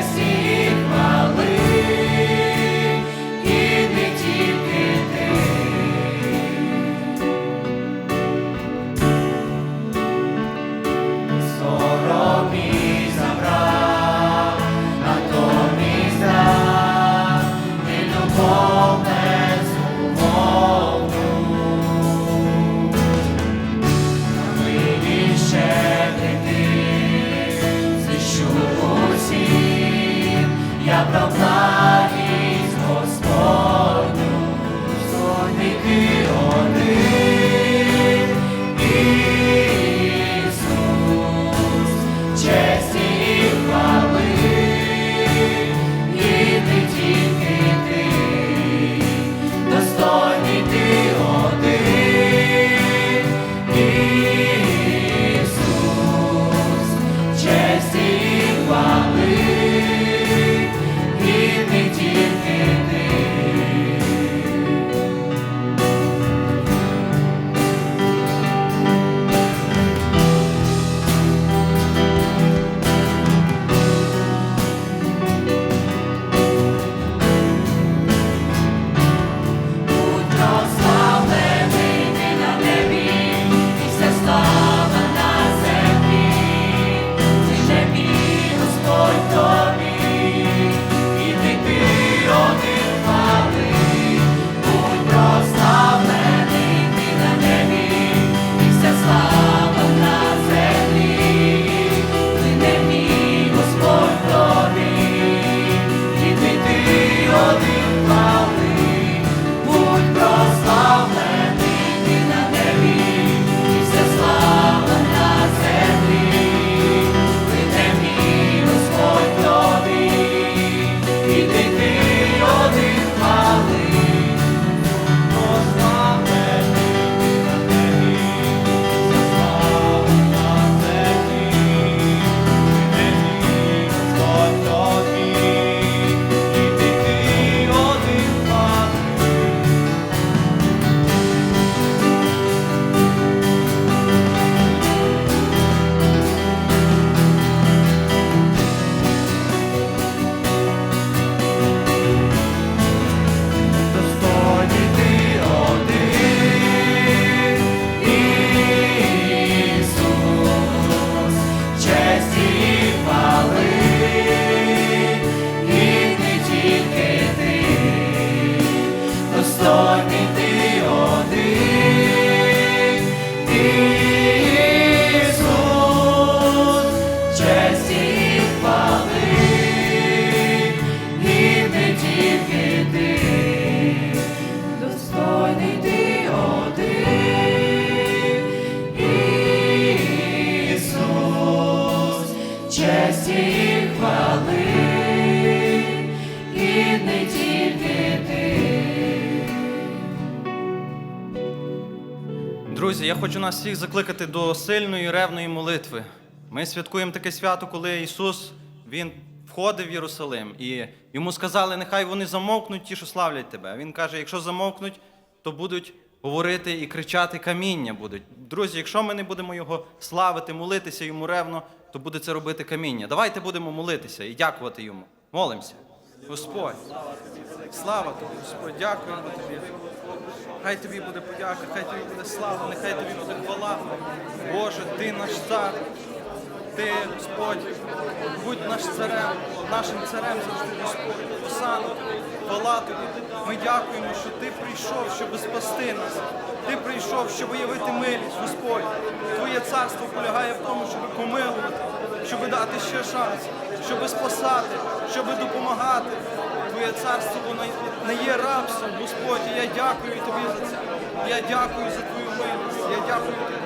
честі і я про Друзі, я хочу нас всіх закликати до сильної ревної молитви. Ми святкуємо таке свято, коли Ісус Він входив в Єрусалим, і йому сказали, нехай вони замовкнуть, ті, що славлять тебе. Він каже: якщо замовкнуть, то будуть говорити і кричати каміння будуть. Друзі, якщо ми не будемо його славити, молитися йому ревно, то буде це робити каміння. Давайте будемо молитися і дякувати йому. Молимося. Господь, слава тобі, Господь, дякуємо тобі. Хай тобі буде подяка, хай тобі буде слава, нехай тобі буде хвала. Боже, ти наш цар. Ти, Господь, будь наш царем, нашим царем завжди, Господь. Осану, хвала. Ми дякуємо, що ти прийшов, щоб спасти нас. Ти прийшов, щоб явити милість, Господь. Твоє царство полягає в тому, щоб помилувати, щоб дати ще шанс, щоб спасати, щоб допомагати. Твоє царство воно не є рабством, Господь. І я дякую тобі за це. Я дякую за твою милість. Я дякую тобі.